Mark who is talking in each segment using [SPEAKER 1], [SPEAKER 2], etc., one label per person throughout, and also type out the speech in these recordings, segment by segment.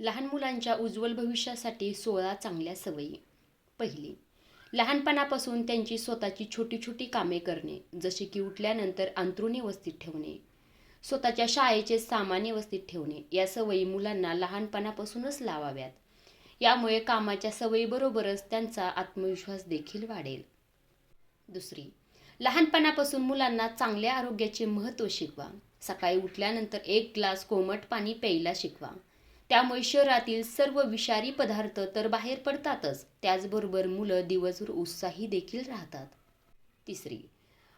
[SPEAKER 1] लहान मुलांच्या उज्ज्वल भविष्यासाठी सोळा चांगल्या सवयी. पहिली लहानपणापासून त्यांची स्वतःची छोटी छोटी कामे करणे जसे की उठल्यानंतर अंतरुण व्यवस्थित ठेवणे स्वतःच्या शाळेचे सामान व्यवस्थित ठेवणे या सवयी मुलांना लहानपणापासूनच लावाव्यात. यामुळे कामाच्या सवयीबरोबरच त्यांचा आत्मविश्वास देखील वाढेल. दुसरी लहानपणापासून मुलांना चांगल्या आरोग्याचे महत्त्व शिकवा. सकाळी उठल्यानंतर एक ग्लास कोमट पाणी प्यायला शिकवा. त्यामुळे शहरातील सर्व विषारी पदार्थ तर बाहेर पडतातच. त्याचबरोबर मुलं दिवसभर उत्साही देखील राहतात. तिसरी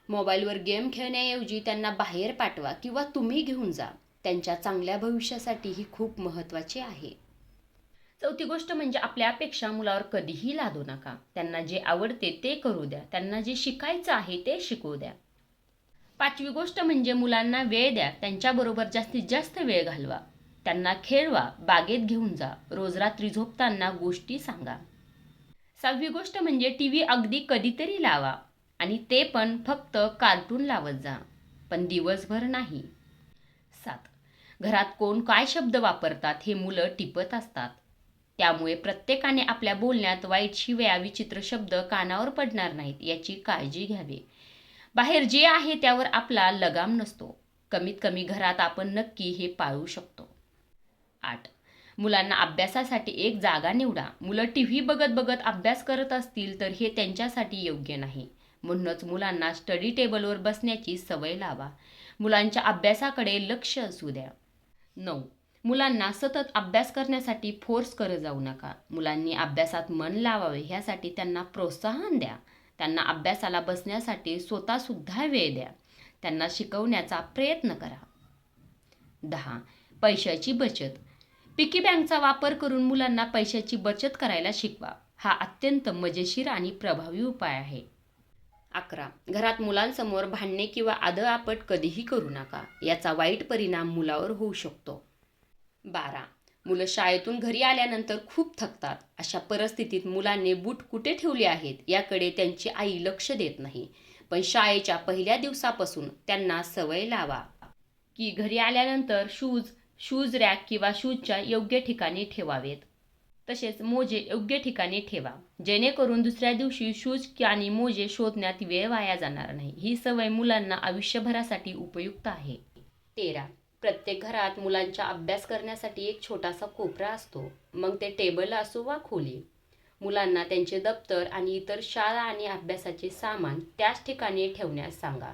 [SPEAKER 1] मोबाईलवर गेम खेळण्याऐवजी त्यांना बाहेर पाठवा किंवा तुम्ही घेऊन जा. त्यांच्या चांगल्या भविष्यासाठी ही खूप महत्त्वाची आहे. चौथी गोष्ट म्हणजे आपल्या अपेक्षा मुलावर कधीही लादू नका. त्यांना जे आवडते ते करू द्या. त्यांना जे शिकायचं आहे ते शिकवू द्या. पाचवी गोष्ट म्हणजे मुलांना वेळ द्या. त्यांच्याबरोबर जास्तीत जास्त वेळ घालवा. त्यांना खेळवा बागेत घेऊन जा. रोज रात्री झोपताना गोष्टी सांगा. सहावी गोष्ट म्हणजे टी व्ही अगदी कधीतरी लावा आणि ते पण फक्त कार्टून लावत जा पण दिवसभर नाही. सात. घरात कोण काय शब्द वापरतात हे मुलं टिपत असतात. त्यामुळे प्रत्येकाने आपल्या बोलण्यात वाईट शिव्या विचित्र शब्द कानावर पडणार नाहीत याची काळजी घ्यावी. बाहेर जे आहे त्यावर आपला लगाम नसतो. कमीत कमी घरात आपण नक्की हे पाळू शकतो. मुलांना अभ्यासासाठी एक जागा निवडा. मुलं टी व्ही बघत बघत अभ्यास करत असतील तर हे त्यांच्यासाठी योग्य नाही. म्हणूनच मुलांना स्टडी टेबलवर बसण्याची सवय लावा. मुलांच्या अभ्यासाकडे लक्ष असू द्या. नऊ. मुलांना सतत अभ्यास करण्यासाठी फोर्स करत जाऊ नका. मुलांनी अभ्यासात मन लावावे ह्यासाठी त्यांना प्रोत्साहन द्या. त्यांना अभ्यासाला बसण्यासाठी स्वतःसुद्धा वेळ द्या. त्यांना शिकवण्याचा प्रयत्न करा. दहा. पैशाची बचत. पिकी बँकचा वापर करून मुलांना पैशाची बचत करायला शिकवा. हा अत्यंत मजेशीर आणि प्रभावी उपाय आहे. अकरा. घरात मुलांसमोर भांडणे किंवा आदळआपट कधीही करू नका. याचा वाईट परिणाम मुलावर होऊ शकतो. बारा. मुलं शाळेतून घरी आल्यानंतर खूप थकतात. अशा परिस्थितीत मुलांनी बूट कुठे ठेवले आहेत याकडे त्यांची आई लक्ष देत नाही. पण शाळेच्या पहिल्या दिवसापासून त्यांना सवय लावा. की घरी आल्यानंतर शूज शूज रॅक किंवा शूजच्या योग्य ठिकाणी ठेवावेत. तसेच मोजे योग्य ठिकाणी ठेवा. जेणेकरून दुसऱ्या दिवशी शूज आणि मोजे शोधण्यात वेळ वाया जाणार नाही. ही सवय मुलांना आयुष्यभरासाठी उपयुक्त आहे. तेरा. प्रत्येक घरात मुलांच्या अभ्यास करण्यासाठी एक छोटासा कोपरा असतो. मग ते टेबल असो वा खोली. मुलांना त्यांचे दप्तर आणि इतर शाळा आणि अभ्यासाचे सामान त्याच ठिकाणी ठेवण्यास सांगा.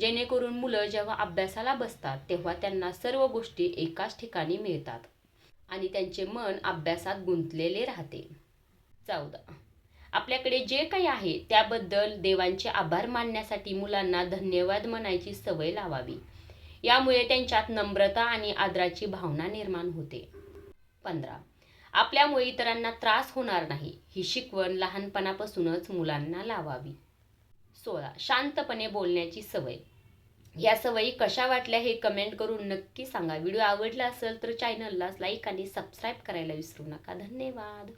[SPEAKER 1] जेणेकरून मुलं जेव्हा अभ्यासाला बसतात तेव्हा त्यांना सर्व गोष्टी एकाच ठिकाणी मिळतात आणि त्यांचे मन अभ्यासात गुंतलेले राहते. चौदा. आपल्याकडे जे काही आहे त्याबद्दल देवांचे आभार मानण्यासाठी मुलांना धन्यवाद म्हणायची सवय लावावी. यामुळे त्यांच्यात नम्रता आणि आदराची भावना निर्माण होते. पंधरा. आपल्यामुळे इतरांना त्रास होणार नाही ही शिकवण लहानपणापासूनच मुलांना लावावी. सोळा. शांतपणे बोलण्याची सवय. या सवयी कशा वाटल्या हे कमेंट करून नक्की सांगा. व्हिडिओ आवडला असेल तर चॅनलला लाईक आणि सबस्क्राईब करायला विसरू नका. धन्यवाद.